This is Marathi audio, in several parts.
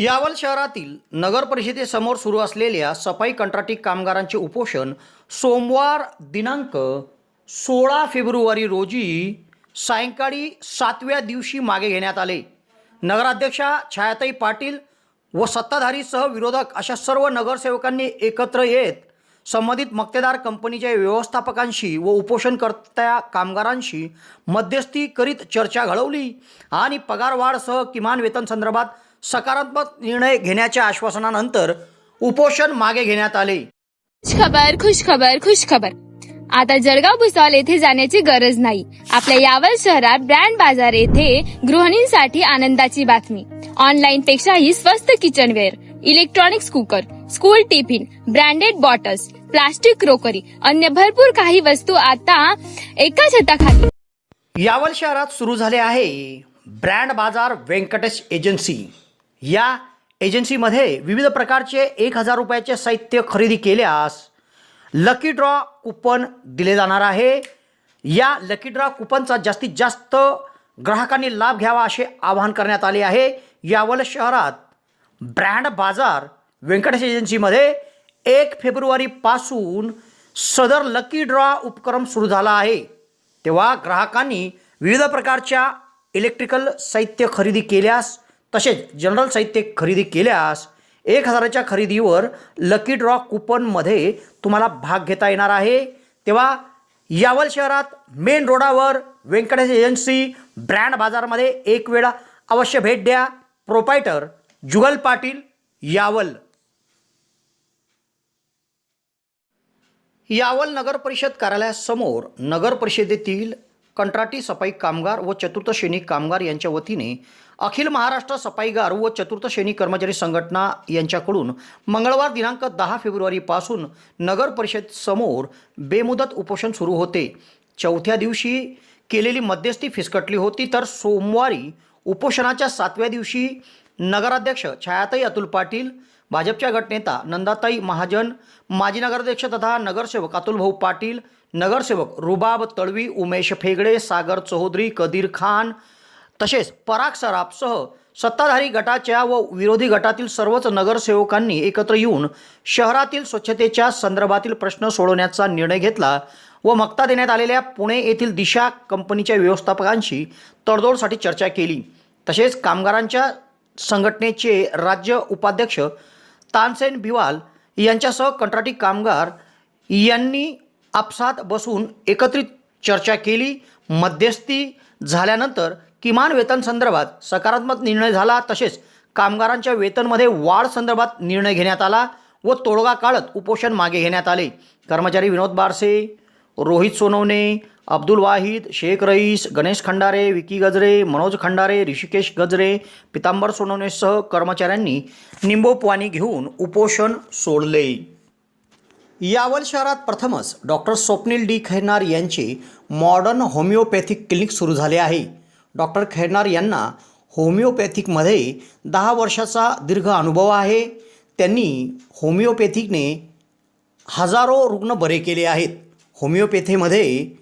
यावल शहरातील नगर परिषदेसमोर सुरू असलेल्या सफाई कंत्राटी कामगारांचे उपोषण सोमवार दिनांक सोळा फेब्रुवारी रोजी सायंकाळी सातव्या दिवशी मागे घेण्यात आले. नगराध्यक्षा छायाताई पाटील व सत्ताधारीसह विरोधक अशा सर्व नगरसेवकांनी एकत्र येत संबंधित मक्तेदार कंपनीच्या व्यवस्थापकांशी व उपोषणकर्त्या कामगारांशी मध्यस्थी करीत चर्चा घडवली आणि पगारवाढसह किमान वेतन संदर्भात सकारात्मक निर्णय घेण्याच्या आश्वासनानंतर उपोषण मागे घेण्यात आले. खुश खबर खुश खबर खुश खबर आता जळगाव भुसावळ येथे जाण्याची गरज नाही. आपल्या यावल शहरात ब्रँड बाजार येथे गृहिणींसाठी आनंदाची बातमी. ऑनलाईन पेक्षाही स्वस्त kitchenware electronics cooker school tiffin branded bottles plastic crockery अन्य भरपूर काही वस्तू आता एका छताखाली. यावल शहरात सुरू झाले आहे ब्रँड बाजार व्यंकटेश एजन्सी. या एजन्सीमध्ये विविध प्रकारचे एक हजार रुपयाचे साहित्य खरेदी केल्यास लकी ड्रॉ कुपन दिले जाणार आहे. या लकी ड्रॉ कुपनचा जास्तीत जास्त ग्राहकांनी लाभ घ्यावा असे आवाहन करण्यात आले आहे. यावल शहरात ब्रँड बाजार व्यंकटेश एजन्सीमध्ये एक फेब्रुवारीपासून सदर लकी ड्रॉ उपक्रम सुरू झाला आहे. तेव्हा ग्राहकांनी विविध प्रकारच्या इलेक्ट्रिकल साहित्य खरेदी केल्यास तसेच जनरल साहित्य खरेदी केल्यास एक हजाराच्या खरेदीवर लकी ड्रॉ कुपनमध्ये तुम्हाला भाग घेता येणार आहे. तेव्हा यावल शहरात मेन रोडावर व्यंकटेश एजन्सी ब्रँड बाजारमध्ये एक वेळा अवश्य भेट द्या. प्रोपायटर जुगल पाटील यावल. यावल नगर परिषद कार्यालयासमोर नगर परिषदेतील कंत्राटी सफाई कामगार व चतुर्थ श्रेणी कामगार यांच्या वतीने अखिल महाराष्ट्र सफाईगार व चतुर्थ श्रेणी कर्मचारी संघटना यांच्याकडून मंगळवार दिनांक दहा फेब्रुवारीपासून नगर परिषद समोर बेमुदत उपोषण सुरू होते. चौथ्या दिवशी केलेली मध्यस्थी फिसकटली होती तर सोमवारी उपोषणाच्या सातव्या दिवशी नगराध्यक्ष छायाताई अतुल पाटील भाजपच्या गटनेता नंदाताई महाजन माजी नगराध्यक्ष तथा नगरसेवक अतुलभाऊ पाटील नगरसेवक रुबाब तळवी उमेश फेगडे सागर चौधरी कदीर खान तसेच पराग सराफसह सत्ताधारी गटाच्या व विरोधी गटातील सर्वच नगरसेवकांनी एकत्र येऊन शहरातील स्वच्छतेच्या संदर्भातील प्रश्न सोडवण्याचा निर्णय घेतला व मक्ता देण्यात आलेल्या पुणे येथील दिशा कंपनीच्या व्यवस्थापकांशी तडजोडसाठी चर्चा केली. तसेच कामगारांच्या संघटनेचे राज्य उपाध्यक्ष तानसेन भिवाल यांच्यासह कंत्राटी कामगार यांनी आपसात बसून एकत्रित चर्चा केली. मध्यस्थी झाल्यानंतर किमान वेतन संदर्भात सकारात्मक निर्णय झाला. तसेच कामगारांच्या वेतनमध्ये वाढ संदर्भात निर्णय घेण्यात आला व तोडगा काढत उपोषण मागे घेण्यात आले. कर्मचारी विनोद बारसे रोहित सोनवणे अब्दुल वाहिद शेख रईस गणेश खंडारे विकी गजरे मनोज खंडारे ऋषिकेश गजरे पितांबर सोनवणेसह कर्मचाऱ्यांनी निंबोपवाणी घेऊन उपोषण सोडले. यावल शहरात प्रथमच डॉक्टर स्वप्नील डी. खैरनार यांचे मॉडर्न होमिओपॅथिक क्लिनिक सुरू झाले आहे. डॉक्टर खैरनार यांना होमिओपॅथिकमध्ये दहा वर्षाचा दीर्घ अनुभव आहे. त्यांनी होमिओपॅथिकने हजारो रुग्ण बरे केले आहेत. होमिओपॅथीमध्ये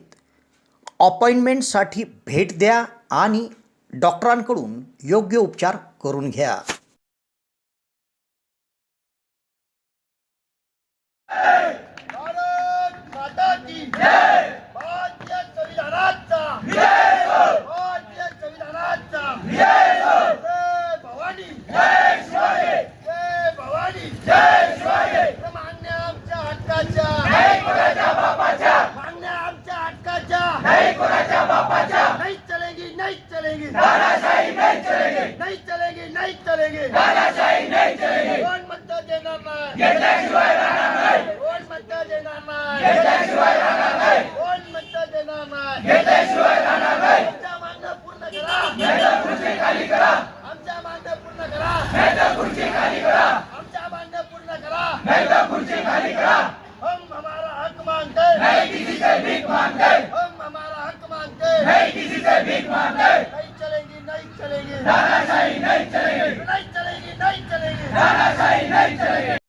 अपॉइंटमेंटसाठी भेट द्या आणि डॉक्टरांकडून योग्य उपचार करून घ्या भारत माता की जय भारतीय संविधानाचा भारतीय संविधानाचा जय भवानी जय शिवाजी जय भवानी जय शिवाजी कोण म्हणतं देणार नाही कोण म्हणतं देणार नाही आमच्या मागण्या पूर्ण करा आमच्या मागण्या पूर्ण करा आमच्या मागण्या पूर्ण करा हम हमारा हक मांगते हम हमारा हक मांगते नहीं चलेगी नहीं चलेगी। नहीं चलेगी। नहीं चलेगी।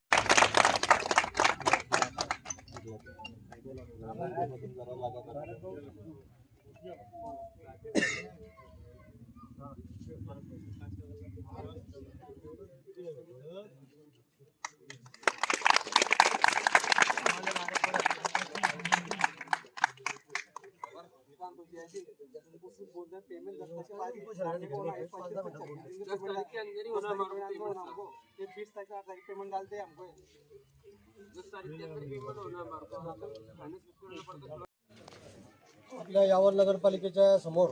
आपल्या यावर नगरपालिकेच्या समोर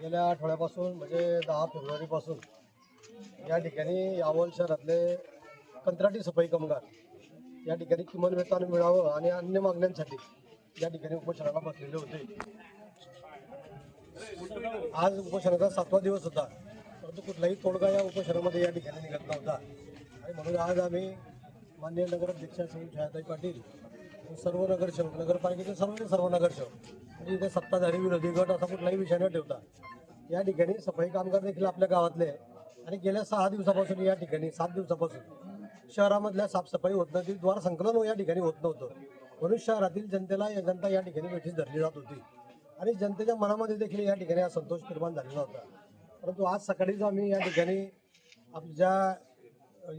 गेल्या आठवड्यापासून म्हणजे दहा फेब्रुवारीपासून या ठिकाणी यावल शहरातले कंत्राटी सफाई कामगार या ठिकाणी किमान वेतन मिळावं आणि अन्य मागण्यांसाठी या ठिकाणी उपोषणाला बसलेले होते. आज उपोषणाचा सातवा दिवस होता. परंतु कुठलाही तोडगा या उपोषणामध्ये या ठिकाणी निघत नव्हता. आणि म्हणून आज आम्ही मान्य नगराध्यक्ष सौ छायाताई पाटील सर्व नगरसेवक नगरपालिकेचे सर्व सर्व नगरसेवक म्हणजे इथे सत्ताधारी विरोधी गट असा कुठलाही विषय न ठेवता या ठिकाणी सफाई कामगार देखील आपल्या गावातले आणि गेल्या सहा दिवसापासून या ठिकाणी सात दिवसापासून शहरामधल्या साफसफाई होत नव्हती द्वार संकलन या ठिकाणी होत नव्हतं. म्हणून शहरातील जनतेला या जनता या ठिकाणी वेठीस धरली जात होती. आणि जनतेच्या मनामध्ये देखील या ठिकाणी हा संतोष निर्माण झालेला होता. परंतु आज सकाळीच आम्ही या ठिकाणी आमच्या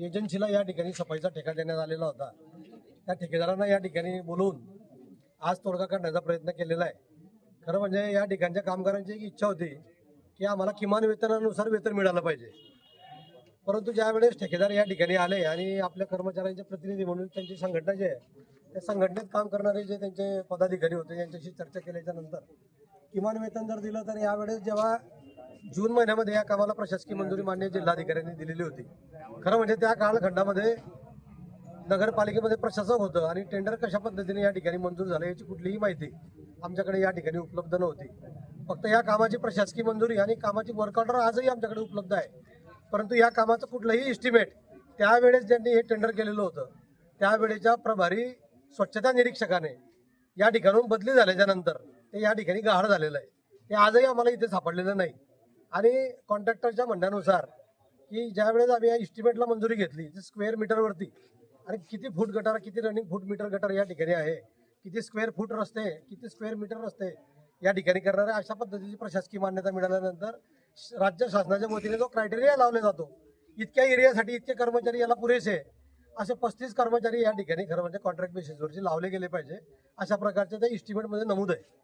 एजन्सीला या ठिकाणी सफाईचा ठेका देण्यात आलेला होता. त्या ठेकेदारांना या ठिकाणी बोलवून आज तोडगा काढण्याचा प्रयत्न केलेला आहे. खरं म्हणजे या ठिकाणच्या कामगारांची एक इच्छा होती की आम्हाला किमान वेतनानुसार वेतन मिळालं पाहिजे. परंतु ज्यावेळेस ठेकेदार या ठिकाणी आले आणि आपल्या कर्मचाऱ्यांचे प्रतिनिधी म्हणून त्यांची संघटना जी आहे त्या संघटनेत काम करणारे जे त्यांचे पदाधिकारी होते यांच्याशी चर्चा केल्याच्यानंतर किमान वेतन जर दिलं तर यावेळेस जेव्हा जून महिन्यामध्ये या कामाला प्रशासकीय मंजुरी मान्य जिल्हाधिकाऱ्यांनी दिलेली होती. खरं म्हणजे त्या कालखंडामध्ये नगरपालिकेमध्ये प्रशासक होतं आणि टेंडर कशा पद्धतीने या ठिकाणी मंजूर झालं याची कुठलीही माहिती आमच्याकडे या ठिकाणी उपलब्ध नव्हती. फक्त या कामाची प्रशासकीय मंजुरी आणि कामाची वर्क ऑर्डर आजही आमच्याकडे उपलब्ध आहे. परंतु या कामाचं कुठलंही इस्टिमेट त्यावेळेस ज्यांनी हे टेंडर केलेलं होतं त्यावेळेच्या प्रभारी स्वच्छता निरीक्षकाने या ठिकाणून बदली झाल्याच्यानंतर ते या ठिकाणी गहाळ झालेलं आहे. ते आजही आम्हाला इथे सापडलेलं नाही. आणि कॉन्ट्रॅक्टरच्या म्हणण्यानुसार की ज्यावेळेस आम्ही या इस्टिमेटला मंजुरी घेतली स्क्वेअर मीटरवरती आणि किती फूट गटार किती रनिंग फूट मीटर गटार या ठिकाणी आहे किती स्क्वेअर फूट रस्ते किती स्क्वेअर मीटर रस्ते या ठिकाणी करणारे अशा पद्धतीची प्रशासकीय मान्यता मिळाल्यानंतर श- राज्य शासनाच्या वतीने जो क्रायटेरिया लावला जातो इतक्या एरियासाठी इतके कर्मचारी याला पुरेसे असे पस्तीस कर्मचारी या ठिकाणी खरं म्हणजे कॉन्ट्रॅक्ट बेसिसवरती लावले गेले पाहिजे अशा प्रकारचे त्या इस्टिमेटमध्ये नमूद आहे.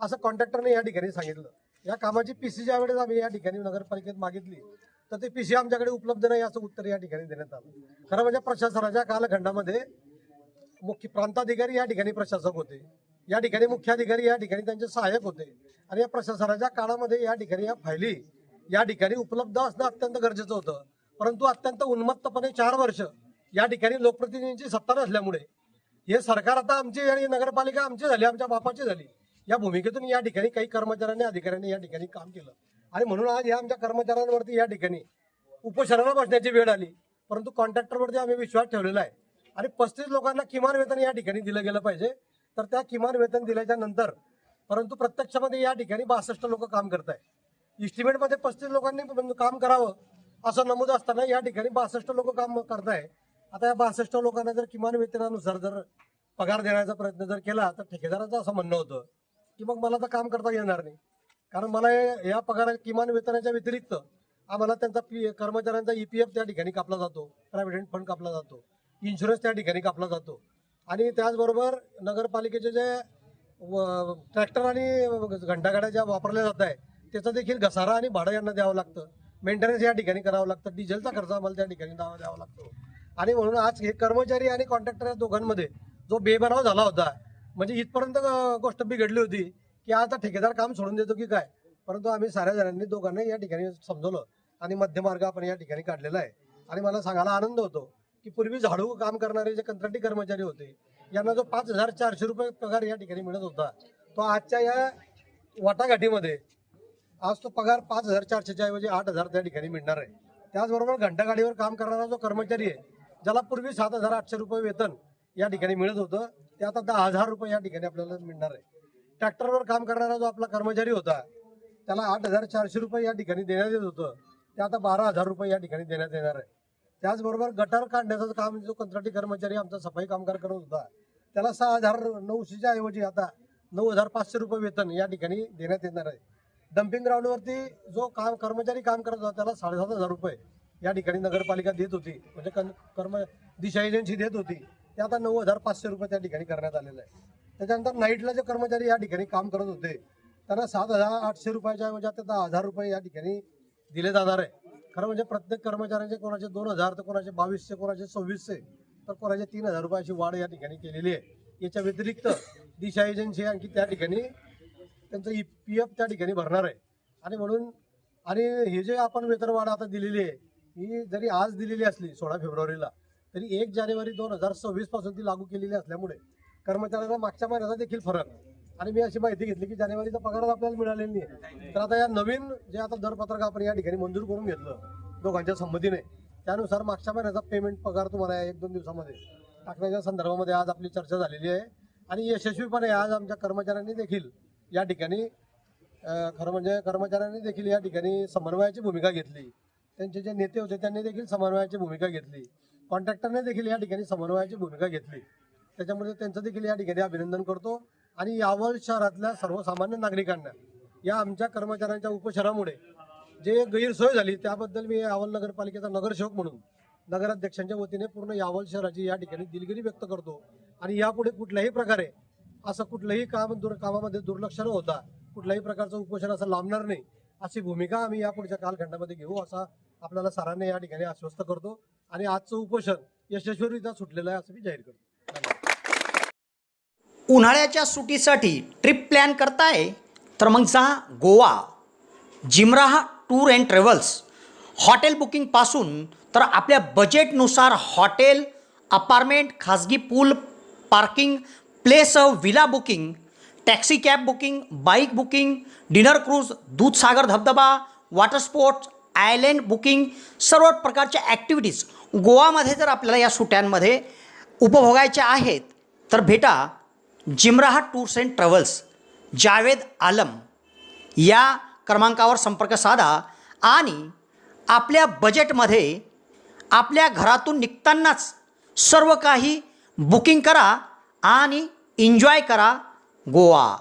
असं कॉन्ट्रॅक्टरने या ठिकाणी सांगितलं. या कामाची पीसी ज्या वेळेस आम्ही या ठिकाणी नगरपालिकेत मागितली तर ते पीसी आमच्याकडे उपलब्ध नाही असं उत्तर या ठिकाणी देण्यात आलं. खरं म्हणजे प्रशासनाच्या कालखंडामध्ये मुख्य प्रांताधिकारी या ठिकाणी प्रशासक होते. या ठिकाणी मुख्याधिकारी या ठिकाणी त्यांचे सहाय्यक होते. आणि या प्रशासनाच्या काळामध्ये या ठिकाणी या फायली या ठिकाणी उपलब्ध असणं अत्यंत गरजेचं होतं. परंतु अत्यंत उन्मत्तपणे चार वर्ष या ठिकाणी लोकप्रतिनिधींची सत्ता नसल्यामुळे हे सरकार आता आमची आणि नगरपालिका आमची झाली आमच्या बापाची झाली. या भूमिकेतून या ठिकाणी काही कर्मचाऱ्यांनी अधिकाऱ्यांनी या ठिकाणी काम केलं. आणि म्हणून आज या आमच्या कर्मचाऱ्यांवरती या ठिकाणी उपोषणाला बसण्याची वेळ आली. परंतु कॉन्ट्रॅक्टरवरती आम्ही विश्वास ठेवलेला आहे. आणि पस्तीस लोकांना किमान वेतन या ठिकाणी दिलं गेलं पाहिजे. तर त्या किमान वेतन दिल्याच्या नंतर परंतु प्रत्यक्षामध्ये या ठिकाणी बासष्ट लोक काम करत आहे इस्टिमेटमध्ये पस्तीस लोकांनी म्हणजे काम करावं असं नमूद असताना या ठिकाणी बासष्ट लोक काम करत आहे आता या बासष्ट लोकांना जर किमान वेतनानुसार जर पगार देण्याचा प्रयत्न जर केला तर ठेकेदाराचं असं म्हणणं होतं की मग मला तर काम करता येणार नाही. कारण मला या पगार किमान वेतनाच्या व्यतिरिक्त आम्हाला त्यांचा पी कर्मचाऱ्यांचा ई पी एफ त्या ठिकाणी कापला जातो. प्रॉव्हिडंट फंड कापला जातो. इन्शुरन्स त्या ठिकाणी कापला जातो. आणि त्याचबरोबर नगरपालिकेचे जे ट्रॅक्टर आणि घंटागाड्या ज्या वापरल्या जात आहे त्याचा देखील घसारा आणि भाडं यांना द्यावं लागतं. मेंटेनन्स या ठिकाणी करावं लागतं. डिझेलचा खर्च आम्हाला त्या ठिकाणी द्यावा द्यावा लागतो. आणि म्हणून आज हे कर्मचारी आणि कॉन्ट्रॅक्टर या दोघांमध्ये जो बेबनाव झाला होता म्हणजे इथपर्यंत गोष्ट बिघडली होती की आता ठेकेदार काम सोडून देतो की काय? परंतु आम्ही साऱ्या जणांनी दोघांना या ठिकाणी समजवलं आणि मध्यमार्ग आपण या ठिकाणी काढलेला आहे. आणि मला सांगायला आनंद होतो की पूर्वी झाडू काम करणारे जे कंत्राटी कर्मचारी होते यांना जो पाच हजार चारशे रुपये पगार या ठिकाणी मिळत होता तो आजच्या या वाटाघाटीमध्ये आज तो पगार पाच हजार चारशेच्या ऐवजी आठ हजार त्या ठिकाणी मिळणार आहे. त्याचबरोबर घंटागाडीवर काम करणारा जो कर्मचारी आहे ज्याला पूर्वी सात हजार आठशे रुपये वेतन या ठिकाणी मिळत होतं. ते आता दहा हजार रुपये या ठिकाणी आपल्याला मिळणार आहे. ट्रॅक्टरवर काम करणारा जो आपला कर्मचारी होता त्याला आठ हजार चारशे रुपये या ठिकाणी देण्यात येत होतं. ते आता बारा हजार रुपये या ठिकाणी देण्यात येणार आहे. त्याचबरोबर गटार काढण्याचं काम जो कंत्राटी कर्मचारी आमचा सफाई कामगार करत होता त्याला सहा हजार नऊशेच्या ऐवजी आता नऊ हजार पाचशे रुपये वेतन या ठिकाणी देण्यात येणार आहे. डम्पिंग ग्राउंडवरती जो काम कर्मचारी काम करत होता त्याला साडेसात हजार रुपये या ठिकाणी नगरपालिका देत होती. म्हणजे कर्म दिशा एजन्सी देत होती. ते आता नऊ हजार पाचशे रुपये त्या ठिकाणी करण्यात आलेलं आहे. त्याच्यानंतर नाईटला जे कर्मचारी या ठिकाणी काम करत होते त्यांना सात हजार आठशे रुपयाच्या म्हणजे आता दहा हजार रुपये या ठिकाणी दिले जाणार आहे. खरं म्हणजे प्रत्येक कर्मचाऱ्यांचे कोणाचे दोन हजार तर कोणाचे बावीसशे कोणाचे सव्वीसशे तर कोणाचे तीन हजार रुपयाची वाढ या ठिकाणी केलेली आहे. याच्या व्यतिरिक्त दिशा एजन्सी आणखी त्या ठिकाणी त्यांचं ई पी एफ त्या ठिकाणी भरणार आहे. आणि म्हणून आणि हे जे आपण वेतनवाढ आता दिलेली आहे ही जरी आज दिलेली असली सोळा फेब्रुवारीला तरी एक जानेवारी दोन हजार सव्वीसपासून ती लागू केलेली असल्यामुळे कर्मचाऱ्यांना मागच्या महिन्याचा देखील फरक. आणि मी अशी माहिती घेतली की जानेवारीचा पगार आपल्याला मिळालेला नाही तर आता या नवीन जे आता दरपत्रक आपण या ठिकाणी मंजूर करून घेतलं दोघांच्या संमतीने त्यानुसार मागच्या महिन्याचा पेमेंट पगार तुम्हाला एक दोन दिवसामध्ये टाकण्याच्या संदर्भामध्ये आज आपली चर्चा झालेली आहे. आणि यशस्वीपणे आज आमच्या कर्मचाऱ्यांनी देखील या ठिकाणी खरं म्हणजे कर्मचाऱ्यांनी देखील या ठिकाणी समन्वयाची भूमिका घेतली. त्यांचे जे नेते होते त्यांनी देखील समन्वयाची भूमिका घेतली. कॉन्ट्रॅक्टरने देखील या ठिकाणी समन्वयाची भूमिका घेतली. त्याच्यामुळे त्यांचं देखील या ठिकाणी अभिनंदन करतो. आणि यावल शहरातल्या सर्वसामान्य नागरिकांना या आमच्या कर्मचाऱ्यांच्या उपचारामुळे जे गैरसोय झाली त्याबद्दल मी यावल नगरपालिकेचा नगरसेवक म्हणून नगराध्यक्षांच्या वतीने पूर्ण यावल शहराची या ठिकाणी दिलगिरी व्यक्त करतो. आणि यापुढे कुठल्याही प्रकारे असं कुठलंही काम दुर कामामध्ये दुर्लक्ष न होता कुठल्याही प्रकारचं उपोषण असं लांबणार नाही अशी भूमिका आम्ही यापुढच्या कालखंडामध्ये घेऊ असा आपल्याला सरांनी या ठिकाणी आश्वस्त करतो. आणि आजचं उपोषण यशस्वीरित्या सुटलेलं आहे असं मी जाहीर करतो. उन्हाळ्याच्या सुटीसाठी ट्रिप प्लॅन करताय? तर मग जा Goa. Jimraha tour and travels hotel बुकिंगपासून तर आपल्या बजेटनुसार हॉटेल अपार्टमेंट खाजगी pool parking place villa booking taxi cab booking bike booking dinner cruise Dudhsagar धबधबा वॉटर स्पोर्ट्स आयलँड बुकिंग सर्व प्रकारच्या ॲक्टिव्हिटीज. गोवामध्ये जर आपल्याला या सुट्यांमध्ये उपभोगायच्या आहेत तर भेटा Jimraha tours and travels Javed Alam. या क्रमांकावर संपर्क साधा आणि आपल्या बजेटमध्ये आपल्या घरातून निघतानाच सर्व काही बुकिंग करा आणि एन्जॉय करा गोवा.